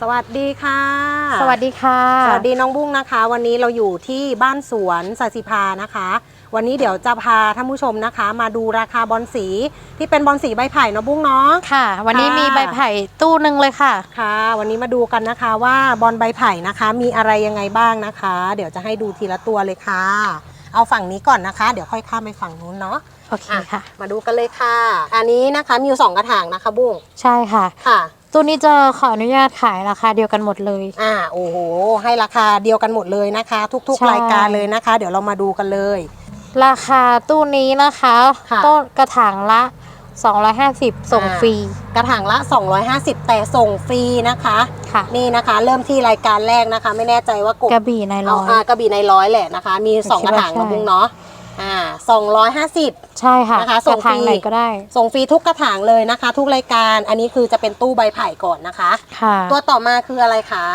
สวัสดีค่ะ สวัสดีค่ะ สวัสดีน้องบุ้งนะคะ วันนี้เราอยู่ที่บ้านสวนสาสิพานะคะ วันนี้เดี๋ยวจะพาท่านผู้ชมนะคะ มาดูราคาบอลสีที่เป็นบอลสีใบไผ่เนาะบุ้งเนาะค่ะ วันนี้ค่ะมีใบไผ่ตู้หนึ่งเลยค่ะค่ะ วันนี้มาดูกันนะคะว่าบอลใบไผ่นะคะ มีอะไรยังไงบ้างนะคะ เดี๋ยวจะให้ดูทีละตัวเลยค่ะ เอาฝั่งนี้ก่อนนะคะ เดี๋ยวค่อยข้ามไปฝั่งนู้นเนาะโอเคค่ะ มาดูกันเลยค่ะ อันนี้นะคะมีอยู่สองกระถางนะคะบุ้งใช่ค่ะค่ะ ตู้นี้จะขออนุญาตขายราคาเดียวกันหมดเลย อ่าโอ้โห ให้ราคาเดียวกันหมดเลยนะคะ ทุกใช่ ๆ รายการเลยนะคะ เดี๋ยวเรามาดูกันเลย ราคาตู้นี้นะคะค่ะ ต้นกระถางละ 250 ส่งอ่าฟรีกระถางละ 250 แต่ส่งฟรีนะคะ ค่ะนี่นะคะ เริ่มที่รายการแรกนะคะ ไม่แน่ใจว่ากบกระบี่ในเอาร้อย อ่ากระบี่ในร้อยแหละนะคะ มี2คิกดระว่าถางใช่นะบุ้งเนาะ อ่า250ใช่ค่ะนะคะกส่ระงถางฟรี ไหนก็ได้ส่งฟรีทุกกระถางเลยนะคะ ทุกรายการอันนี้คือจะเป็นตู้ใบไผ่ก่อนนะคะ ค่ะ ตัวต่อมาคืออะไรคะ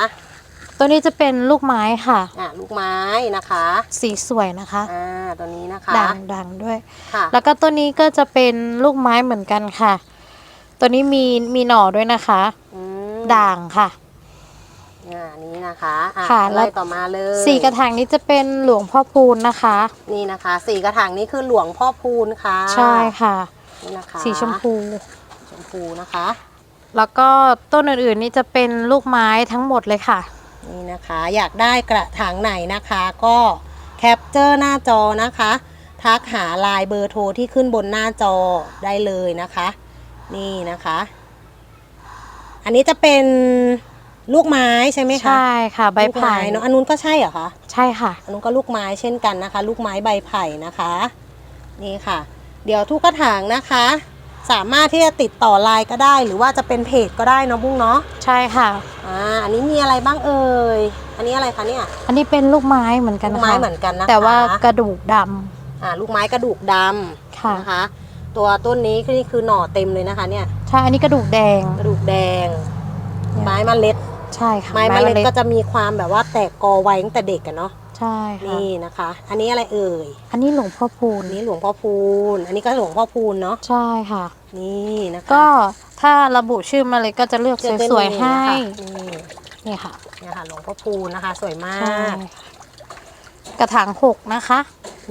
ตัวนี้จะเป็นลูกไม้ค่ะ อ่าลูกไม้นะคะสีสวยนะคะอ่าตัวนี้นะคะด่างด่างด้วย ค่ะแล้วก็ตัวนี้ก็จะเป็นลูกไม้เหมือนกันค่ะ ตัวนี้มีมีหน่อด้วยนะคะ อืมด่างค่ะ อ่านี้นะคะอะค่ะแล้ไล่วต่อมาเลยสี่กระถางนี้จะเป็นหลวงพ่อพูนนะคะ นี่นะคะสี่กระถางนี้คือหลวงพ่อพูนค่ะใช่ค่ะ นี่นะคะสีชมพู ชมพูนะคะ แล้วก็ต้นอื่นๆนี่จะเป็นลูกไม้ทั้งหมดเลยค่ะ นี่นะคะอยากได้กระถางไหนนะคะ ก็แคปเจอร์หน้าจอนะคะ ทักหาไลน์เบอร์โทรที่ขึ้นบนหน้าจอได้เลยนะคะ นี่นะคะ อันนี้จะเป็น ลูกไม้ใช่ไหมคะใช่ค่ะใบลูกไผ่เนาะอันนู้นก็ใช่เหรอคะใช่ค่ะอันนู้นก็ลูกไม้เช่นกันนะคะ ลูกไม้ใบไผ่นะคะ นี่ค่ะ เดี๋ยวทุกกระถางนะคะ สามารถที่จะติดต่อไลน์ก็ได้ หรือว่าจะเป็นเพจก็ได้เนาะบุ้งเนาะใช่ค่ะอ่าอันนี้มีอะไรบ้างเอ่ยอันนี้อะไรคะเนี่ยอันนี้เป็นลูกไม้เหมือนกันลูกค่ะไม้เหมือนกันนะคะแต่ว่ากระดูกดำอ่าลูกไม้กระดูกดค่ะำนะคะตัวต้นนี้คือนี่คือหน่อเต็มเลยนะคะเนี่ยใช่อันนี้กระดูกแดงกระดูกแดงเนี่ยไม้เมล็ด ใช่ค่ะไม้เมล็ดก็จะมีความแบบว่าแตกกอไว้ตั้งแต่เด็กกันเนาะใช่ค่ะนี่นะคะ อันนี้อะไรเอ่ย อันนี้หลวงพ่อพูนอันนี้หลวงพ่อพูน อันนี้ก็หลวงพ่อพูนเนาะใช่ค่ะ นี่นะคะก็ถ้าระบุชื่อมาเลยก็จะเลือกจะเป็นสวยๆให้นี่นี่ค่ะเนี่ยค่ะหลวงพ่อพูนนะคะ สวยมาใช่กกระถางหกนะคะ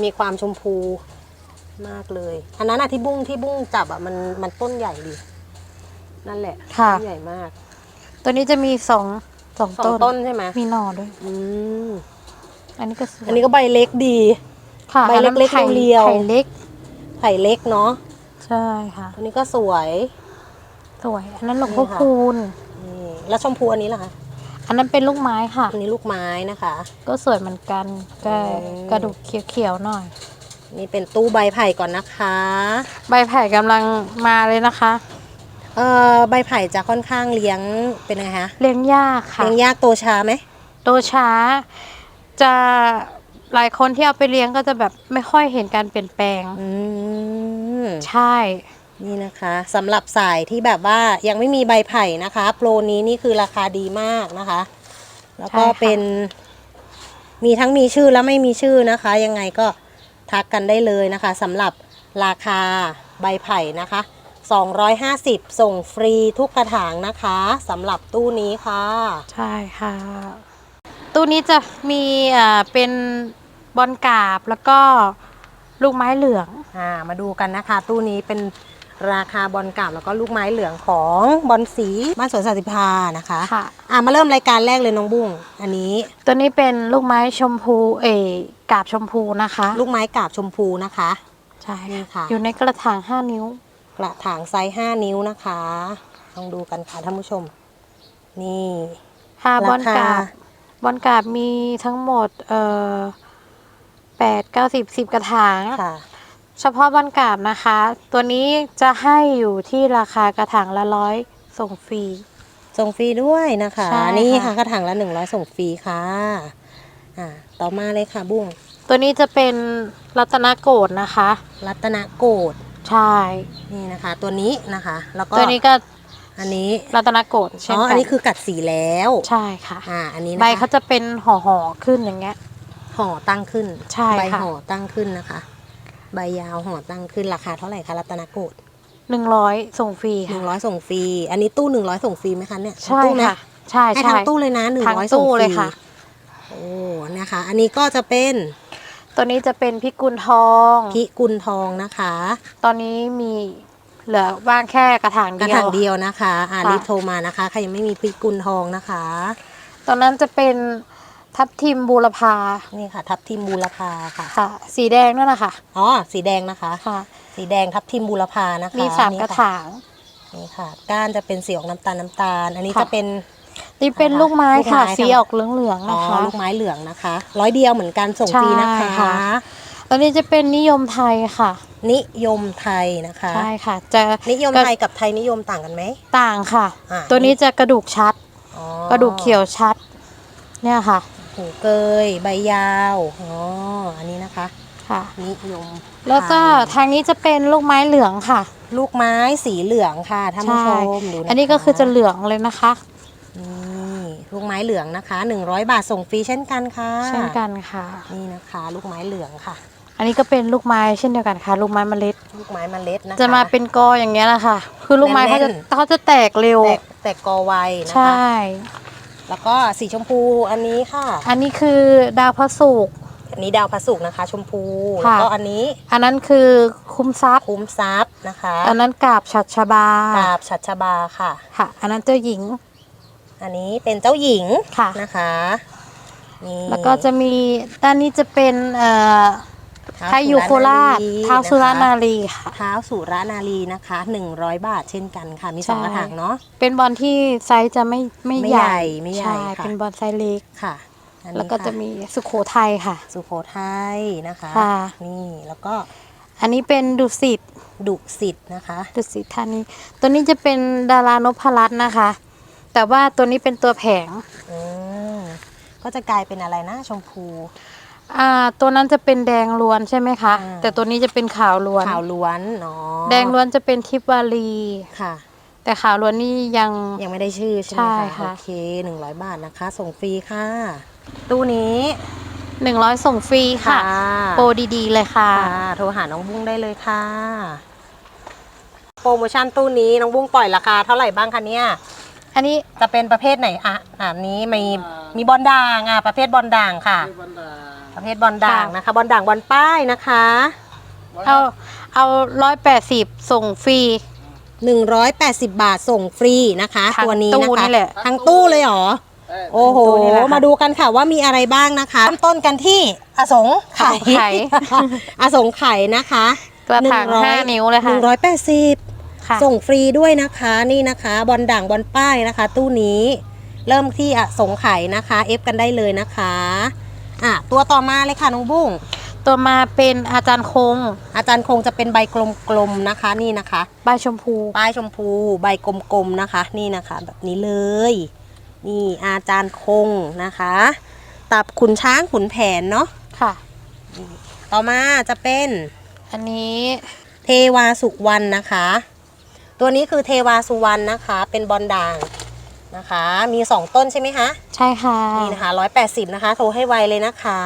มีความชมพูมากเลย อันนั้นอะที่บุ้งที่บุ้งจับอะมันมันต้นใหญ่ดี นั่นแหละค่ะต้นใหญ่มาก ตัวนี้จะมีสองสองสองต้นต้นใช่ไหมมีหน่อด้วย อืมอันนี้ก็สวยอันนี้ก็ใบเล็กดี ค่ะใบอันนั้นเล็กๆไผ่เรียวๆไผ่เล็กไผ่เล็กเนาะใช่ค่ะ ตัวนี้ก็สวย สวย อันนั้นหลวงพ่อนี่ค่ะคูณนี่แล้วชมพูอันนี้ล่ะคะอันนั้นเป็นลูกไม้ค่ะ อันนี้ลูกไม้นะคะ ก็สวยเหมือนกันก็อืมกระดูกเขียวๆหน่อย นี่เป็นตู้ใบไผ่ก่อนนะคะ ใบไผ่กำลังมาเลยนะคะ เอ่อใบไผ่จะค่อนข้างเลี้ยงเป็นไงคะเลี้ยงยากค่ะ เลี้ยงยากโตช้าไหมโตช้า จะหลายคนที่เอาไปเลี้ยงก็จะแบบไม่ค่อยเห็นการเปลี่ยนแปลง อืมใช่ นี่นะคะสำหรับสายที่แบบว่ายังไม่มีใบไผ่นะคะ โปรนี้นี่คือราคาดีมากนะคะ แล้วก็ใช่ค่ะ เป็นมีทั้งมีชื่อและไม่มีชื่อนะคะ ยังไงก็ทักกันได้เลยนะคะสำหรับราคาใบไผ่นะคะ 250 ส่งฟรีทุกกระถางนะคะสำหรับตู้นี้ค่ะ ใช่ค่ะ ตู้นี้จะมีอ่าเป็นบอลกราบแล้วก็ลูกไม้เหลือง อ่ามาดูกันนะคะ ตู้นี้เป็นราคาบอลกาบแล้วก็ลูกไม้เหลืองของบอลสีบ้านสวนสันติภานะคะค่ะ อ่ามาเริ่มรายการแรกเลยน้องบุ้งอันนี้ตัวนี้เป็นลูกไม้ชมพูเอกาบชมพูนะคะลูกไม้กาบชมพูนะคะ ใช่นี่ค่ะอยู่ในกระถาง 5 นิ้ว กระถางไซส์5นิ้วนะคะลองดูกันค่ะท่านผู้ชม นี่ค่ะบอลรคกราบบอลกราบมีทั้งหมดเอ่อแปดเก้าสิบสิบกระถางค่ะ เฉพาะบอลกราบนะคะ ตัวนี้จะให้อยู่ที่ราคากระถางละร้อยส่งฟรี ส่งฟรีด้วยนะคะ ใช่ค่ะ นี่ค่ะกระถางละ100ส่งฟรีค่ะ อ่า ต่อมาเลยค่ะบุ้งตัวนี้จะเป็นรัตนโกดนะคะ รัตนโกด ใช่ นี่นะคะ ตัวนี้นะคะ แล้วก็ตัวนี้ก็อันนี้รัตนโกดเช่นอ๋อกัอันนี้คือกัดสีแล้วใช่ค่ะ อ่าอันนี้ใบนะคะเขาจะเป็นห่อๆขึ้นอย่างเงี้ย ห่อตั้งขึ้นใช่ใบค่ะห่อตั้งขึ้นนะคะ ใบยาวห่อตั้งขึ้นราคาเท่าไหร่คะรัตนโกดหนึ่งร้อยส่งฟรีหนึ่ค่ะงร้อยส่งฟรีอันนี้ตู้หนึ่งร้อยส่งฟรีไหมคะเนี่ยใช่ตู้น ค่ะ ใช่ให้ใช่ทั้งตู้เลยนะหนึ่งทั้งร้อยตู้ส่งฟเลรียค่ะ โอ้นะคะ อันนี้ก็จะเป็น ตัวนี้จะเป็นพิกุลทองพิกุลทองนะคะ ตอนนี้มีเหลือว่างแค่กระถางกระเดียถาวงเดียวนะคะอ่าค่ะ รีบโทรมานะคะใครยังไม่มีพิกุลทองนะคะ ตอนนั้นจะเป็นทับทิมบูรพานี่ค่ะ ทับทิมบูรพาค่ะค่ะ สีแดงนั่นแหละค่ะอ๋อสีแดงนะคะ ค่ะ สีแดงทับทิมบูรพานะคะมีสามนี่กระค่ถาง นี่ค่ะ ก้านจะเป็นสีออกน้ำตาลน้ำตาล อันนี้ค่ะ จะเป็น นี่เป็นลูกไม้ลูกไม้ค่ะค่ะสีออกเหลืองๆอ๋อนะคะ ลูกไม้เหลืองนะคะ ร้อยเดียวเหมือนกันส่งฟรีนะใช่คะ ค่ะตอนนี้จะเป็นนิยมไทยค่ะ นิยมไทยนะคะ ใช่ค่ะ จะนิยมไทยกับไทยนิยมต่างกันไหม ต่างค่ะ อ่า ตัวนี้จะกระดูกชัด อ๋อกระดูกเขียวชัด เนี่ยค่ะหูเกยใบยาวอ๋ออันนี้นะคะ ค่ะ นิยมแล้วก็ไทยทางนี้จะเป็นลูกไม้เหลืองค่ะลูกไม้สีเหลืองค่ะท่านผู้ชใช่มดูนะคะอันนี้ก็คือจะเหลืองเลยนะคะนี่ ลูกไม้เหลืองนะคะ 100 บาทส่งฟรีเช่นกันค่ะเช่นกันค่ะ นี่นะคะ ลูกไม้เหลืองค่ะ อันนี้ก็เป็นลูกไม้เช่นเดียวกันค่ะ ลูกไม้เมล็ด ลูกไม้เมล็ดนะคะ จะมาเป็นกออย่างเงี้ยแหละค่ะ คือลูกไม้เขาจะแน่นๆเขาจะแตกเร็ว แตกแตกกอไวนะใช่คะแล้วก็สีชมพูอันนี้ค่ะ อันนี้คือดาวพระศุกร์อันนี้ดาวพระศุกร์นะคะ ชมพูค่ะแล้วก็อันนี้ อันนั้นคือคุ้มทรัพย์คุ้มทรัพย์นะคะ อันนั้นกาบฉัดชบากราบฉัดชบาค่ะ ค่ะ อันนั้นเจ้าหญิง อันนี้เป็นเจ้าหญิงค่ะ นะคะนี่แล้วก็จะมีด้านนี้จะเป็นเอ่อเท้าไทยอยู่โคราชสุเท้าสุรานะคะนารีค่ะเท้าสุรนารีนะคะ100 บาทเช่นกันค่ะ มีสองใช่กระถางเนาะเป็นบอลที่ไซส์จะไม่ไม่ไม่ใหญ่ใหญ่ไม่ใหญ่ช่ค่ะเป็นบอลไซส์เล็กค่ะอันนี้แล้วก็ค่จะมีสุโขทัยค่ะ สุโขทัยนะคะค่ะนี่แล้วก็อันนี้เป็นดุสิตดุสิตนะคะ ดุสิตธานีตัวนี้จะเป็นดารานพรัตน์นะคะ แต่ว่าตัวนี้เป็นตัวแผงอืมก็จะกลายเป็นอะไรนะชมพู อ่าตัวนั้นจะเป็นแดงล้วนใช่ไหมคะ อ่า แต่ตัวนี้จะเป็นขาวล้วน ขาวล้วนเนาะแดงล้วนจะเป็นทิพวารี ค่ะ แต่ขาวล้วนนี่ยัง ยังไม่ได้ชื่อใช่ไหมใช่คะค่ะ โอเคหนึ่งร้อยบาทนะคะ ส่งฟรีค่ะ ตู้นี้หนึ่งร้อยส่งฟรีค่ะ โปรดีๆเลยค่ะ ค่ะ โทรหาน้องบุ้งได้เลยค่ะ โปรโมชั่นตู้นี้น้องบุ้งปล่อยราคาเท่าไหร่บ้างคะเนี่ย อันนี้จะเป็นประเภทไหนอะอ่านนี้มีมีบอลด่างอะประเภทบอลด่างค่ะประเภทบอลด่างนะคะ บอลด่างบอลป้ายนะคะ เอาเอาร้อยแปดสิบส่งฟรี 180 บาทส่งฟรีนะคะทั้งตัวนี้ตู้นะคะนี่แหละ ทั้งตู้เลยเหรอ โอ้โหตู้นี่แหละค่ะมาดูกันค่ะว่ามีอะไรบ้างนะคะเริ่มต้นกันที่อสงไข่อสงไข่ อสงไข่นะคะตัวถัง100ห้านิ้วเลยค่ะ หนึ่งร้อยแปดสิบ ค่ะ ส่งฟรีด้วยนะคะนี่นะคะ บอลด่างบอลป้ายนะคะ ตู้นี้เริ่มที่อสงไข่นะคะเอฟกันได้เลยนะคะอะตัวต่อมาเลยค่ะน้องบุ้งตัวมาเป็นอาจารย์คง อาจารย์คงจะเป็นใบกลมๆนะคะ นี่นะคะใบชมพู ป้ายชมพูใบกลมๆนะคะ นี่นะคะ แบบนี้เลย นี่อาจารย์คงนะคะ ตับขุนช้างขุนแผนเนาะค่ะ ต่อมาจะเป็น อันนี้ เทวาสุวรรณนะคะ ตัวนี้คือเทวาสุวรรณนะคะ เป็นบอลด่างนะคะ มี 2 ต้นใช่ไหมคะใช่ค่ะ นี่นะคะ180นะคะ โทรให้ไวเลยนะคะ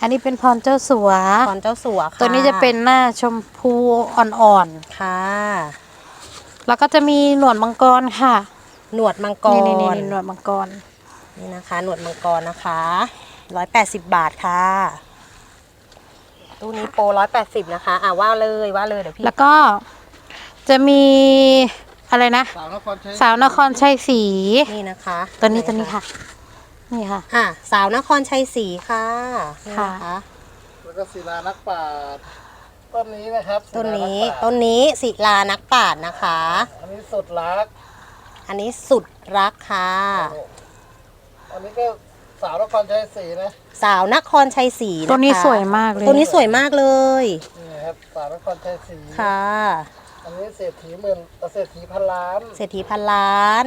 อันนี้เป็นพรเจ้าสัวตอนเจ้าสัวค่ะตัวนี้จะเป็นหน้าชมพูอ่อนค่ะๆแล้วก็จะมีหนวดมังกรค่ะ หนวดมังกรนี่นี่นี่หนวดมังกรนี่นะคะ หนวดมังกรนะคะ180 บาทค่ะตู้นี้โปร180นะคะ อะว่าเลยว่าเลยเดี๋ยวพี่แล้วก็ จะมีอะไรนะ สาวนครชัยสาวนครชัยศรีนี่นะคะตัวนี้ตัวนี้ค่ะ นี่ค่ะ อะ สาวนครชัยศรีค่ะนี่ค่ะนะคะแล้วก็ศิลานักปราชญ์ต้นนี้นะครับต้นนี้ศิลากปราชญ์ต้นนี้ศิลานักปราชญ์นะคะ อันนี้สุดรักอันนี้สุดรักค่ะ อันนี้ก็สาวนครชัยศรีนะสาวนครชัยศรีะคะตัวนี้สวยมากเลย ตัวนี้สวยมากเลย นี่ครับสาวนครชัยศรีค่ะอั นนี้เศรษฐีหมื่นเอ่อเศรษฐีพันล้านเศรษฐีพันล้าน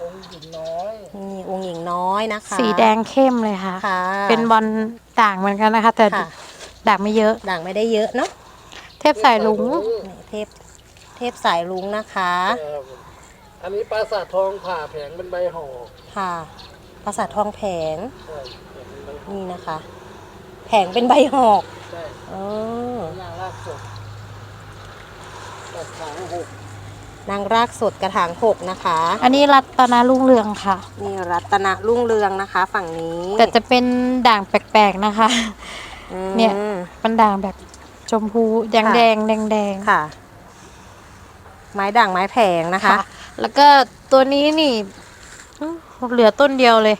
องค์หญิงน้อยนี่องค์หญิงน้อยนะคะสีแดงเข้มเลยค่ะ ค่ะเป็นบอลด่างเหมือนกันนะคะ แต่ค่ะด่างไม่เยอะ ด่างไม่ได้เยอะเนาะเทพสายลุงนี่เทพเทพสายลุงนะคะครับอันนี้ปราสาททองผ่าแผงเป็นใบห่อค่ะปราสาททองแผงใช่แผงเป็นใบห่อนี่นะคะ แผงเป็นใบหอกใช่อ๋อหน้าลากศพ ตัดขางหกนางรากสดกระถางหกนะคะ อันนี้รัตนารุ่งเรืองค่ะ นี่รัตนรุ่งเรืองนะคะ ฝั่งนี้แต่จะเป็นด่างแปลกๆนะคะ อืม เนี่ยเป็นด่างแบบชมพูแดงค่ะ แดงแดงแดงๆค่ะ ไม้ด่างไม้แผงนะคะค่ะแล้วก็ตัวนี้นี่อื้อเหลือต้นเดียวเลย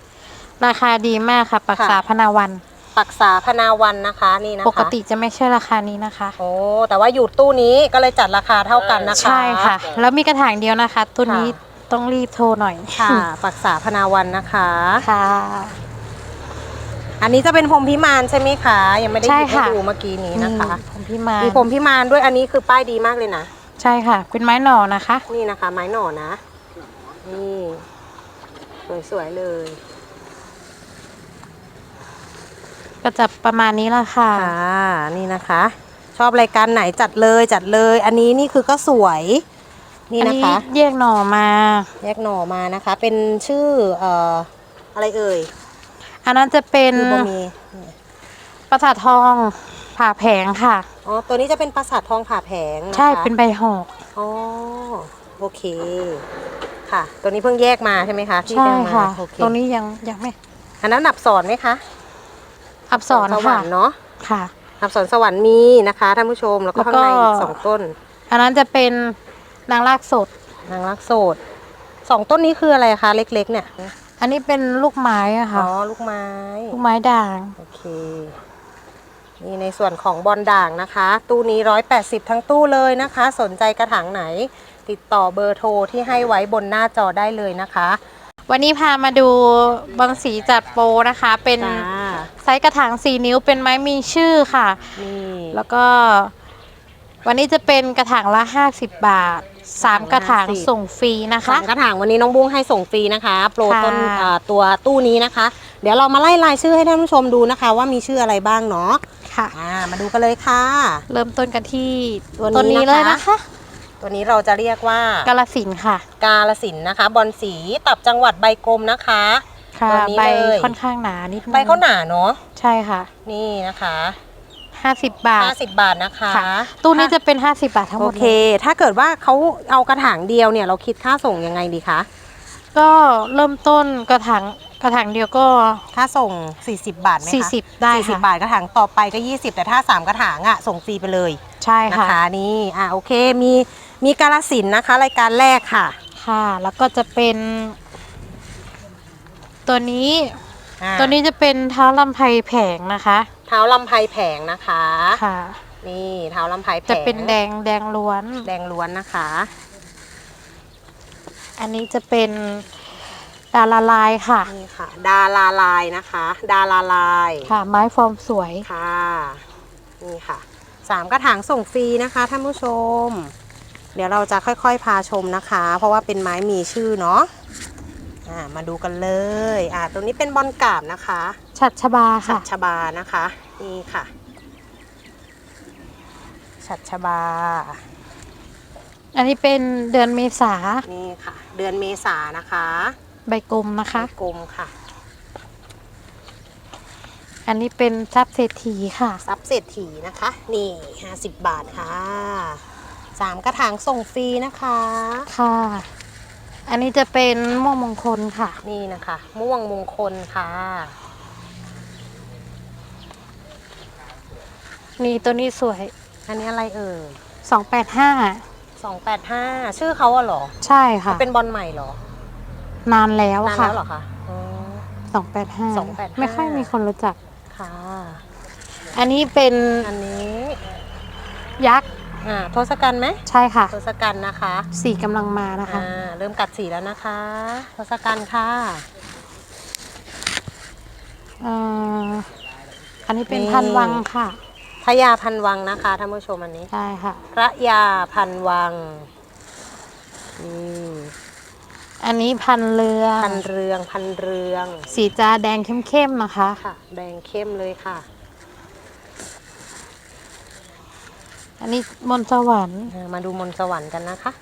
ราคาดีมากค่ะปักษาค่ะพนาวัน ปักษาพนาวันนะคะนี่นะคะปกติจะไม่ใช่ราคานี้นะคะ โอ้แต่ว่าอยู่ตู้นี้ก็เลยจัดราคาเท่ากันนะคะ ใช่ค่ะ แล้วมีกระถางเดียวนะคะตัวนี้ค่ะต้องรีบโทรหน่อยค่ะปักษาพนาวันนะคะค่ะ อันนี้จะเป็นพรหมพิมานใช่ไหมคะยังไม่ได้หใช่ยิบให้ค่ะดูเมื่อกี้นี้นะคะผมพี่มามีพรหมพิมานด้วยอันนี้คือป้ายดีมากเลยนะใช่ค่ะ เป็นไม้หน่อนะคะ นี่นะคะ ไม้หน่อนะนี่สวยๆเลย ก็จะประมาณนี้ละค่ะ ค่ะนี่นะคะ ชอบรายการไหนจัดเลยจัดเลย อันนี้นี่คือก็สวยนี่อันนะนี้คะ แยกหน่อมา แยกหน่อมานะคะ เป็นชื่อเอ่ออะไรเอ่ยอันนั้นจะเป็นคือบะมีประสาททองผ่าแผงค่ะ อ๋อตัวนี้จะเป็นปราสาททองผ่าแผงนะคะใช่เป็นใบหอก อ๋อโอเค ค่ะ ตัวนี้เพิ่งแยกมาใช่ไหมคะที่ใช่แยกมาค่ะ โอเคตรงนี้ยังยังไม่อันนั้นอับสอนไหมคะ อับสอนสวรค่ะรค์เนาะค่ะ อับสอนสวรรค์มีนะคะท่านผู้ชมแล้วก็แล้วข้างก็ ในอีกสองต้นอันนั้นจะเป็นนางรากสด นางรักโสดสองต้นนี้คืออะไรคะเล็ก ๆ เนี่ยอันนี้เป็นลูกไม้อะอ๋ค่ะ อลูกไม้ ลูกไม้ด่าง โอเค นี่ในส่วนของบอลด่างนะคะ ตู้นี้ 180 ทั้งตู้เลยนะคะ สนใจกระถางไหน ติดต่อเบอร์โทรที่ให้ไว้บนหน้าจอได้เลยนะคะ วันนี้พามาดูบางสีจัดโปรนะคะ เป็นจ้าไซส์กระถาง4นิ้วเป็นไม้มีชื่อค่ะ นี่แล้วก็ วันนี้จะเป็นกระถางละ 50 บาท 3 กระถางส่งฟรีนะคะสามกระถางวันนี้น้องบุ้งให้ส่งฟรีนะคะ โปรค่ะ ต้นอ่าตัวตู้นี้นะคะ เดี๋ยวเรามาไล่รายชื่อให้ท่านผู้ชมดูนะคะ ว่ามีชื่ออะไรบ้างเนาะค่ะ อ่ามาดูกันเลยค่ะ เริ่มต้นกันที่ตัวนี้ต้นนี้นะคะเลยนะคะ ตัวนี้เราจะเรียกว่ากาลสินธุ์ค่ะ กาลสินธุ์นะคะ บอลสีตับจังหวัดใบกลมนะคะ ค่ะตัวนี้ใบเลย ค่อนข้างหนานิดนึงใบเขาหนาเนาะใช่ค่ะ นี่นะคะ50 บาท 50บาทนะคะค่ะ ตู้นี้จะเป็น 50 บาททั้งหโอมดเคเลยถ้าเกิดว่าเขาเอากระถางเดียวเนี่ยเราคิดค่าส่งยังไงดีคะก็เริ่มต้นกระถางกระถางเดียวก็ ค่าส่ง 40 บาทไหมคะ40 ได้40ค่ะ บาทกระถางต่อไปก็ 20 แต่ถ้า 3 กระถางอะส่งฟรีไปเลย ใช่นะค่ะ คะนี่อะโอเคมี มีกาลสินธุ์นะคะ รายการแรกค่ะ ค่ะ แล้วก็จะเป็น ตัวนี้ อะตัวนี้จะเป็นเท้าลำไพแผงนะคะ เท้าลำไพแผงนะคะ ค่ะ นี่เท้าลำไพแผงจะเป็นแดงแดงล้วน แดงล้วนนะคะ อันนี้จะเป็นดาราลายค่ะ นี่ค่ะ ดาราลายนะคะ ดาราลายค่ะ ไม้ฟอร์มสวย ค่ะ นี่ค่ะสามกระถางส่งฟรีนะคะท่านผู้ชม เดี๋ยวเราจะค่อยๆพาชมนะคะ เพราะว่าเป็นไม้มีชื่อเนาะอ่ามาดูกันเลยอ่าตัวนี้เป็นบอลกราบนะคะ ฉัดชบาฉัค่ะดชบานะคะ นี่ค่ะ ฉัดชบา อันนี้เป็นเดือนเมษา นี่ค่ะ เดือนเมษานะคะ ใบกลมนะคะกลมค่ะ อันนี้เป็นทรัพย์เศรษฐีค่ะซับเศรษฐีนะคะ นี่50บาทค่ะ สามกระถางส่งฟรีนะคะ ค่ะ อันนี้จะเป็นม่วงมงคลค่ะ นี่นะคะ ม่วงมงคลค่ะ นี่ตัวนี้สวย อันนี้อะไรเอ่ย285 285 ชื่อเขาอะเหรอใช่ค่ะ เป็นบอลใหม่เหรอ นานแล้วนานค่ะแล้วเหรอคะอ๋อ 285 285 ไม่ค่อยมีคนรู้จัก ค่ะ อันนี้เป็นอันนี้ ยักษ์ อ่าทศกัณฐ์ไหมใช่ค่ะ ทศกัณฐ์นะคะสีกำลังมานะคะ อ่าเริ่มกัดสีแล้วนะคะทศกัณฐ์ค่ะ เอ่ออันนี้เป็นนี่ พันวังค่ะพญาพันวังนะคะท่านผู้ชมอันนี้ ใช่ค่ะ พระยาพันวังนี่อันนี้พันเรือพันเรืองพันเรืองสีจาแดงเข้มๆนะคะ ค่ะ แดงเข้มเลยค่ะ อันนี้มนต์สวรรค์ อ่ามาดูมนต์สวรรค์กันนะคะ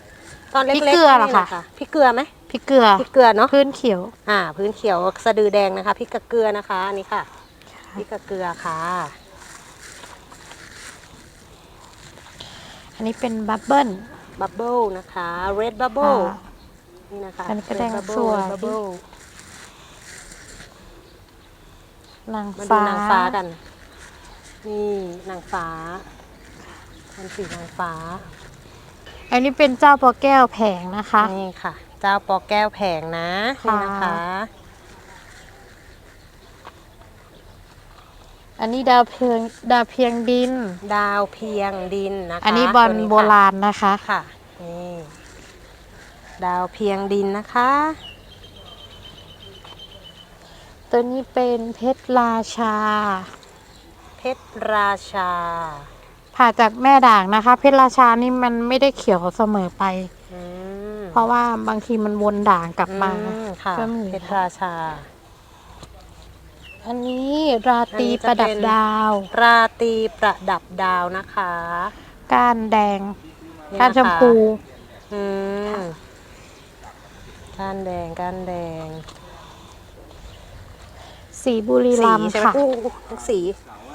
ตอนเล็กพริๆกเกลือเหรอคะนี่นพริกเกลือไหมพริกเกลือ พริกเกลือเนาะพื้นเขียว อ่า พื้นเขียวสะดือแดงนะคะพริกกะเกลือนะคะอันนี้ค่ะพริกกะเกลือค่ะ อันนี้เป็นบับเบิ้ล บับเบิลนะคะ red bubble ค่ะนี่นะคะ อันนี้ก็ red แดง bubble สวย red bubble นางมาดูฟ้านางฟ้ากัน นี่นางฟ้า เป็นสีนางฟ้า อันนี้เป็นเจ้าปอแก้วแผงนะคะ นี่ค่ะ เจ้าปอแก้วแผงนะค่ะนี่นะคะ อันนี้ดาวเพียงดาวเพียงดิน ดาวเพียงดินนะคะอันนี้บอลตัวโบราณนะคะ ค่ะนี่ดาวเพียงดินนะคะ ตัวนี้เป็นเพชรราชา เพชรราชา ผ่าจากแม่ด่างนะคะ เพชรราชานี่มันไม่ได้เขียวเสมอไป อืมเพราะว่าบางทีมันวนด่างกลับมา อืค่ะก็มี เพชรราชา อันนี้ราตรีอันนี้จะประดับเป็นดาว ราตรีประดับดาวนะคะก้านแดงนี่ก้านนะคะชมพู อืมก้านแดงก้านแดงสีบุรีรัมย์ใช่ไหมค่ะผู้ทุกสี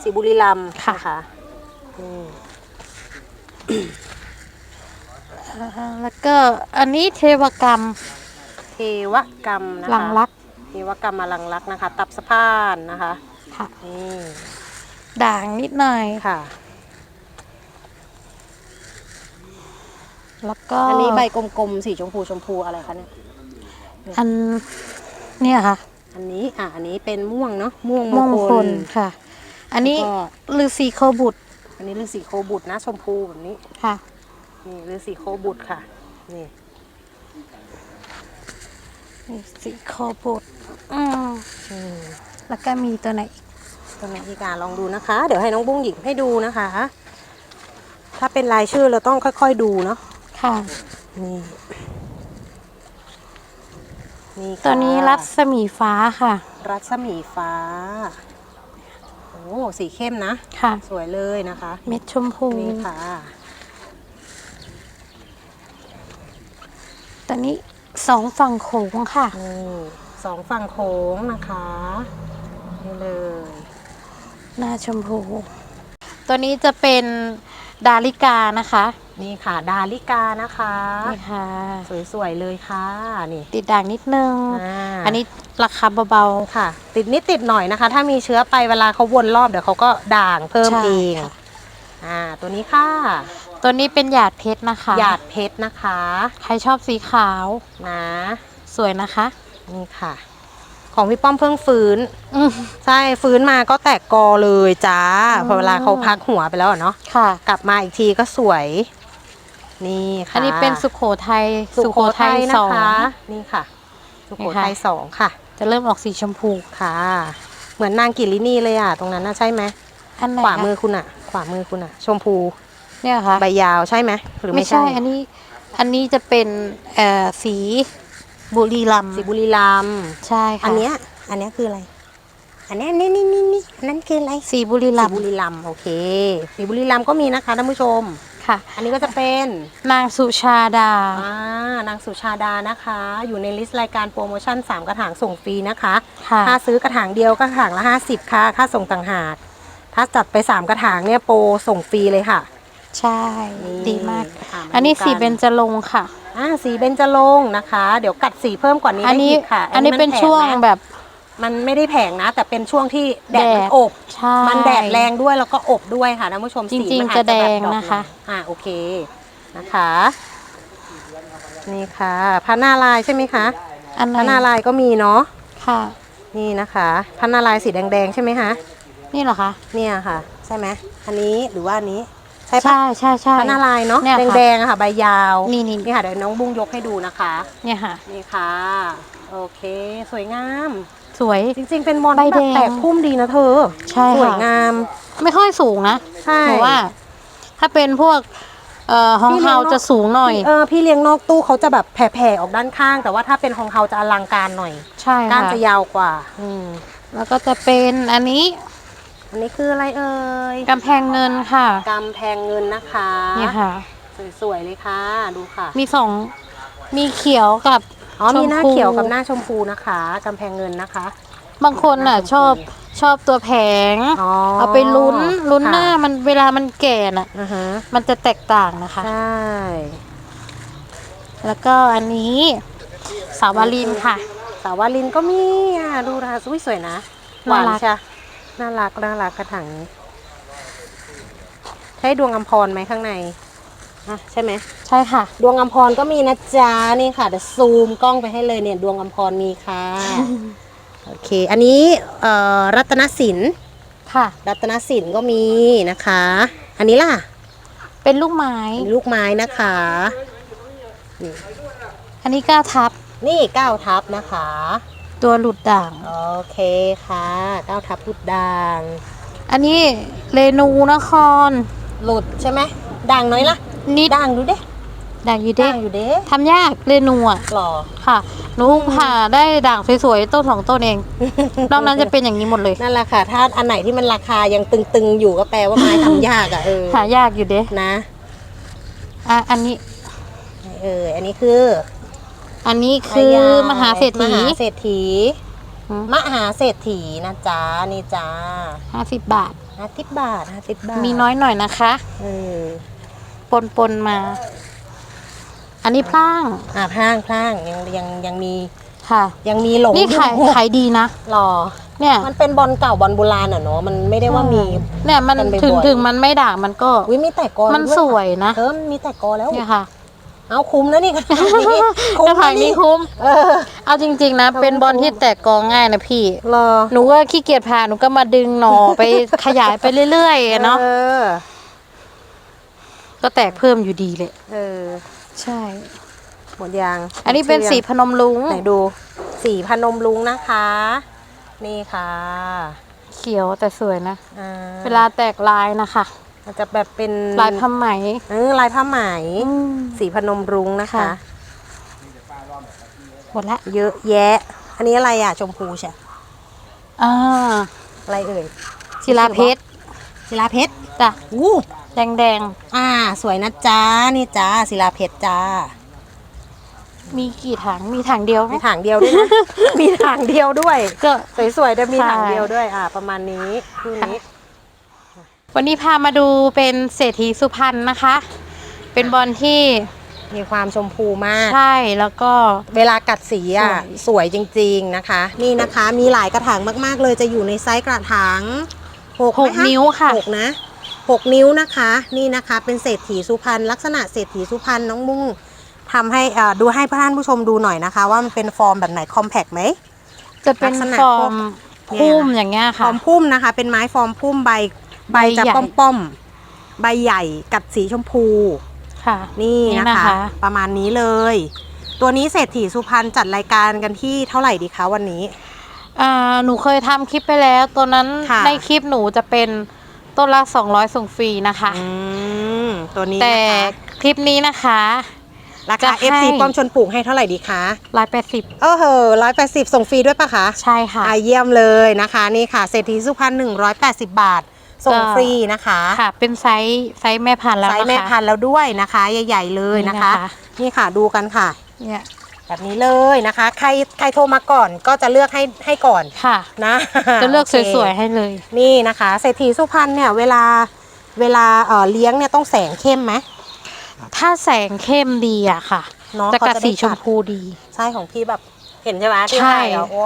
สีบุรีรัมย์ค่ะนะคะอืมอ่า แล้วก็อันนี้เทวกรรมเทวกรรมนะคะลังลักษณ์เทวกรรมมาลังลักษณ์นะคะ ตับสะพานนะคะค่ะนี่ด่างนิดหน่อยค่ะ แล้วก็อันนี้ใบกลมๆสีชมพูชมพูอะไรคะเนี่ยอันเนี่ยค่ะ อันนี้อะอันนี้เป็นม่วงเนาะม่วงม่วงมมงงคคลลค่ะ อันนี้แล้วก็ฤาษีโคบุตรอั นนี้ฤาษีโคบุตรนะ ชมพูแบบนี้ ค่ะ นี่ฤาษีโคบุตรค่ะ นี่ฤาษีโคบุตรอืมอืมแล้วก็มีตัวไหนอีกตัวไหนอีกอะลองดูนะคะ เดี๋ยวให้น้องบุ้งหยิบให้ดูนะคะ ถ้าเป็นรายชื่อเราต้องค่อยๆดูเนาะ ค่ะ นี่ นี่ค่ะตัวนี้รัศมีฟ้าค่ะ รัศมีฟ้า โอ้สีเข้มนะ ค่ะ สวยเลยนะคะ เม็ดชมพู นี่ค่ะตัวนี้สองฝั่งโขงค่ะ นี่สองฝั่งโค้งนะคะ นี่เลย หน้าชมพู ตัวนี้จะเป็นดาริกานะคะ นี่ค่ะ ดาลิกานะคะ นี่ค่ะ สวยๆเลยค่ะนี่ติดด่างนิดนึงอ่าอันนี้ราคาเบาค่ะ ติดนิดติดหน่อยนะคะ ถ้ามีเชื้อไปเวลาเขาวนรอบเดี๋ยวเขาก็ด่างเพิ่มใช่เองค่ะอ่าตัวนี้ค่ะๆตัวนี้เป็นหยาดเพชรนะคะ หยาดเพชรนะคะ ใครชอบสีขาวนะสวยนะคะ นี่ค่ะ ของพี่ป้อมเพิ่งฟื้นอืมใช่ฟื้นมาก็แตกกอเลยจ้าอืมพอเวลาเขาพักหัวไปแล้วอะเนาะค่ะกลับมาอีกทีก็สวย นี่ค่ะอันนี้เป็นสุโขทัยสุโขทัยสนะองคะนี่ค่ะ สุโขทัยนี่ค่ะสองค่ะ จะเริ่มออกสีชมพูค่ะ เหมือนนางกิรินีเลยอะ ตรงนั้นนะใช่ไหมอันไหนขวาคะมือคุณอะ ขวามือคุณอะ ชมพู เนี่ยค่ะใบยาวใช่ไหมหรือไม่ไม่ใช่ อันนี้ อันนี้จะเป็นเอ่อสีบุรีรัมย์สีบุรีรัมย์ใช่ค่ะ อันเนี้ยอันเนี้ยคืออะไร อันเนี้ยนี่นี่นี่นี่อันนั้นคืออะไรสีบุรีรัสีมย์บุรีรัมย์โอเค สีบุรีรัมย์ก็มีนะคะท่านผู้ชม ค่ะ อันนี้ก็จะเป็นนางสุชาดา อ่านางสุชาดานะคะ อยู่ในลิสต์รายการโปรโมชั่น 3 กระถางส่งฟรีนะคะ ค่ะ ถ้าซื้อกระถางเดียวก็กระถางละ 50 ค่ะ ค่าส่งต่างหาก ถ้าจัดไป 3 กระถางเนี่ยโปรส่งฟรีเลยค่ะใช่ นี่ดีมากอะมาอันนี้ดูกันสีเบญจรงค์ค่ะ อ่าสีเบญจรงค์นะคะ เดี๋ยวกัดสีเพิ่มกว่านี้อันได้นี้อีกค่ะอันนี้มัเป็นแพช่วงนะแบบ มันไม่ได้แผงนะ แต่เป็นช่วงที่แดดแดดมันอบใช่มันแดดแรงด้วยแล้วก็อบด้วยค่ะท่านผู้ชมจริงๆสีมันอาจะจจะแบบแดงดอกนะคะหน่อยอ่าโอเคนะคะ นี่ค่ะพระนาลายณ์ใช่ไหมคะอันไหพระนานรายณ์ก็มีเนาะค่ะ นี่นะคะพระนารายณ์สีแดงๆใช่ไหมคะนี่เหรอคะเนี่ยค่ะ ใช่ไหมอันนี้หรือว่าอันนี้ใช่ปะใช่ใช่ใช่พระนารายณ์เนาะเนี่ยค่ะแดงๆอะค่ะใบยาวนี่นี่นี่ค่ะเดี๋ยวน้องบุ้งยกให้ดูนะคะ เนี่ยค่ะนี่ค่ะ โอเค สวยงาม สวย จริงๆ เป็นมอนใบที่แบบแดงแตกพุ่มดีนะเธอ ใช่สวยค่ะงาม ไม่ค่อยสูงนะใช่ หนูว่า ถ้าเป็นพวก เอ่อฮองพี่เลี้ยงเฮาเนอะจะสูงหน่อย เออพี่เลี้ยงนอกตู้เขาจะแบบแผ่ๆออกด้านข้าง แต่ว่าถ้าเป็นของเขาจะอลังการหน่อยใช่ก้านค่ะจะยาวกว่า อืมแล้วก็จะเป็นอันนี้อันนี้คืออะไรเอ่ยกำแพงเงินค่ะกำแพงเงินนะคะ เนี่ยค่ะ สวยๆเลยค่ะ ดูค่ะ มีสองมีเขียวกับ อ๋อมีหน้าชมพู เขียวกับหน้าชมพูนะคะกำแพงเงินนะคะ บางคนน่ะชมพูชอบชอบตัวแผง อ๋อเอาไปลุ้นลุ้นค่ะหน้ามันเวลามันแก่น่ะ อือฮะมันจะแตกต่างนะคะ ใช่แล้วก็อันนี้สาวาลินค่ะ สาววาลินก็มีอะดูนะคะสวยสวยๆนะหวานน่ารัก ใช่น่ารักน่ารักกระถางนี้ใช่ดวงอำพรไหมข้างใน อะใช่ไหมใช่ค่ะ ดวงอำพรก็มีนะจ๊ะนี่ค่ะเดี๋ยวซูมกล้องไปให้เลยเนี่ยดวงอำพรมีค่ะโอเค อันนี้เอ่อรัตนศิลป์ค่ะ รัตนศิลป์ก็มีนะคะ อันนี้ล่ะเป็นลูกไม้ เป็นลูกไม้นะคะอันนี้ก้าทับนี่เก้าทับนะคะ ตัวหลุดด่าง โอเคค่ะเก้าทับพุดด่าง อันนี้เรนูนคร หลุดใช่ไหมด่างน้อยละ นิดด่างดูเด้ด่างอยู่เด้ด่างอยู่เด้ทำยากเรนูอะหล่อค่ะหนูผ่าได้ด่างสวยๆต้นสองต้นเองนอกนั้นจะเป็นอย่างนี้หมดเลยนั่นแหละค่ะ ถ้าอันไหนที่มันราคายังตึงๆอยู่ก็แปลว่าไม้ทำยากอะเออหายากอยู่เด้นะอะอันนี้เอออันนี้คือ อันนี้คือพญมหาเศรษฐีมหาเศรษฐีอืมมหาเศรษฐีนะจ๊ะนี่จ้าห้าสิบบาทห้าสิบบาทห้าสิบบาท มีน้อยหน่อยนะคะ เออ ปนปนๆมา อันนี้พร่างอ่าพร่างพร่างยังยังยังมีค่ะ ยังมีหลงนี่ขายอยู่ขายดีนะหรอ เนี่ยมันเป็นบอลเก่าบอลโบราณอะเนาะมันไม่ได้ว่ามี เนี่ยมันกันบ่อยๆ ถึงถึงมันไม่ด่างมันก็ วิมีแต่กอมันด้สวยนะเออมันมีแต่กอแล้ว เนี่ยค่ะเอาคุ้มแล้วนี่กระถางนี้คุ้กระมถางแล้วนี้นี่คุ้ม เออเอาจริง ๆ นะ เป็นบอลที่แตกกอง่ายนะพี่ รอหนูก็ขี้เกียจผ่าหนูก็มาดึงหน่อ ไปขยายไปเรื่อยๆเนาะเออ ก็แตกเพิ่มอยู่ดีเลยเออ ใช่ หมดยางอันนี้เป็นสีพนมลุงไหนดูสีพนมลุงนะคะ นี่ค่ะ เขียวแต่สวยนะอ่าเวลาแตกลายนะคะมันจะแบบเป็นลายผ้าไหมเออลายผ้าไหมอืมสีพนมรุ้งนะคะ ค่ะ หมดละเยอะแยะ อันนี้อะไรอะชมพูใช่ อ่าอะไรเอ่ยศิลาเพชรศิลาเพชรจ้ะอู้ แดงแดงอ่า สวยนะจ๊ะนี่จ้าศิลาเพชรจ้าๆมีกี่ถัง มีถังเดียวไหมมีถังเดียวด้วยนะ มีถังเดียวด้วย ก็ สวยๆแต่มีใช่ถังเดียวด้วย อ่า ประมาณนี้คู่นี้ วันนี้พามาดูเป็นเศรษฐีสุพรรณนะคะ เป็นบอลที่มีความชมพูมาก ใช่ แล้วก็เวลากัดสีอะ สวยสวยจริงๆนะคะ นี่นะคะ มีหลายกระถางมากๆเลย จะอยู่ในไซส์กระถางหกหไหมกคะนิ้วค่ะหกนะ หกนิ้วนะคะ นี่นะคะเป็นเศรษฐีสุพรรณลักษณะเศรษฐีสุพรรณน้องมุ่งทำให้อ่าดูให้ท่านผู้ชมดูหน่อยนะคะ ว่ามันเป็นฟอร์มแบบไหนคอมแพกไหมจะเป็นลักษณะฟอร์มเนี่ยพุ่มอย่างเงี้ยฟอค่ะร์มพุ่มนะคะ เป็นไม้ฟอร์มพุ่มใบใบใบจะใหญ่ป้อมๆใบใหญ่กัดสีชมพูค่ะ นี่นี่นะนะคะคะ ประมาณนี้เลย ตัวนี้เศรษฐีสุพรรณจัดรายการกันที่เท่าไหร่ดีคะวันนี้อ่าหนูเคยทำคลิปไปแล้วตัวนั้นค่ะในคลิปหนูจะเป็น ต้นละ 200 ส่งฟรีนะคะ อืมตัวนี้แต่นะคะคลิปนี้นะคะ ราจะคา ให้ FC ป้อมชนปลูกให้เท่าไหร่ดีคะร้อยแปดสิบเออเหอะร้อยแปดสิบส่งฟรีด้วยปะคะใช่ค่ะ อ่าเยี่ยมเลยนะคะ นี่ค่ะเศรษฐีสุพรรณหนึ่งร้อยแปดสิบบาท ส่งฟรีนะคะค่ะ เป็นไซส์ไซส์แม่พันธุ์แล้วไซนะคะส์แม่พันธุ์แล้วด้วยนะคะ ใหญ่ ๆ เลยนะคะ นี่นะคะนี่ค่ะดูกันค่ะ เนี่ย แบบนี้เลยนะคะ ใครใครโทรมาก่อนก็จะเลือกให้ให้ก่อนค่ะ นะจะเลือกโคสวยๆให้เลย นี่นะคะเศรษฐีสุพรรณเนี่ยเวลาเวลาเอ่อเลี้ยงเนี่ยต้องแสงเข้มไหมถ้าแสงเข้มดีอะค่ะเนาะจะเขากัดจะได้สีชมกัดพูดี ใช่ของพี่แบบเห็นใช่ไหมที่ใช่ให้อะโอ้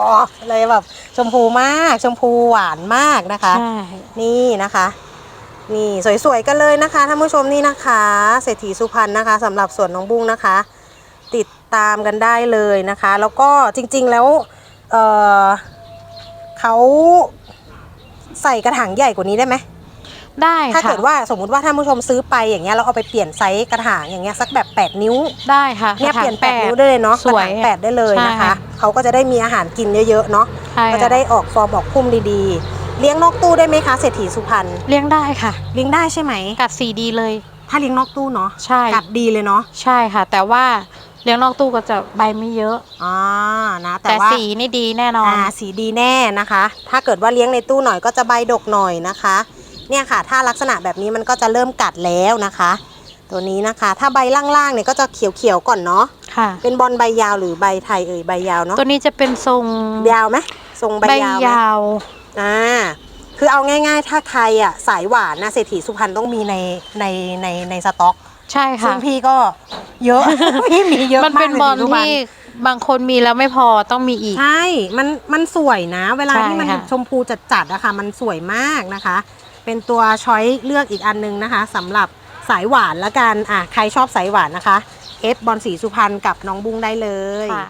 เลยแบบชมพูมากชมพูหวานมากนะคะ ใช่ นี่นะคะ นี่สวยๆกันเลยนะคะท่านผู้ชมนี่นะคะ เศรษฐีสุพรรณนะคะสำหรับสวนน้องบุ้งนะคะ ติดตามกันได้เลยนะคะ แล้วก็จริงๆแล้วเอ่อเขาใส่กระถางใหญ่กว่านี้ได้ไหมได้ค่ะถ้าเกิดว่าสมมุติว่าท่านผู้ชมซื้อไปอย่างเงี้ยเราเอาไปเปลี่ยนไซส์กระถางอย่างเงี้ยสักแบบ 8 นิ้วได้ค่ะเนี่ยกระถางเปลี่ยนแปดนิ้วได้เลยเนาะสวยกระถางแปดได้เลยนะคะใช่เขาก็จะได้มีอาหารกินเยอะๆเนาะใช่ก็จะได้ออกฟอร์มออกพุ่มดีๆ เลี้ยงนอกตู้ได้ไหมคะเศรษฐีสุพรรณเลี้ยงได้ค่ะ เลี้ยงได้ใช่ไหมกัดสีดีเลย ถ้าเลี้ยงนอกตู้เนาะใช่กัดดีเลยเนาะใช่ค่ะ แต่ว่า เลี้ยงนอกตู้ก็จะใบไม่เยอะ อ่านะแต่แต่ว่าสีนี่ดีแน่นอน อ่าสีดีแน่นะคะ ถ้าเกิดว่าเลี้ยงในตู้หน่อยก็จะใบดกหน่อยนะคะ เนี่ยค่ะ ถ้าลักษณะแบบนี้มันก็จะเริ่มกัดแล้วนะคะ ตัวนี้นะคะ ถ้าใบล่างๆเนี่ยก็จะเขียวๆก่อนเนาะค่ะ เป็นบอลใบยาวหรือใบไทยเอ่ยใบยาวเนาะตัวนี้จะเป็นทรงยาวไหมทรงใบใบยาวไหม ยาวอ่าคือเอาง่ายๆ ถ้าใครอะสายหวานนะเศรษฐีสุพรรณต้องมีในในในในสต็อก ใช่ซึ่ค่ะ งพี่ก็เยอะ พี่มีเยอะมันมากเป็นบอลใสีสุพรรณที่บางคนมีแล้วไม่พอต้องมีอีก ใช่ มันมันสวยนะ เวลาใช่ที่มันค่ะ ชมพูจัดๆอะค่ะ มันสวยมากนะคะ เป็นตัวช้อยเลือกอีกอันนึงนะคะสำหรับสายหวานละกันอะใครชอบสายหวานนะคะ เอฟบอลสีสุพรรณกับน้องบุ้งได้เลย ค่ะ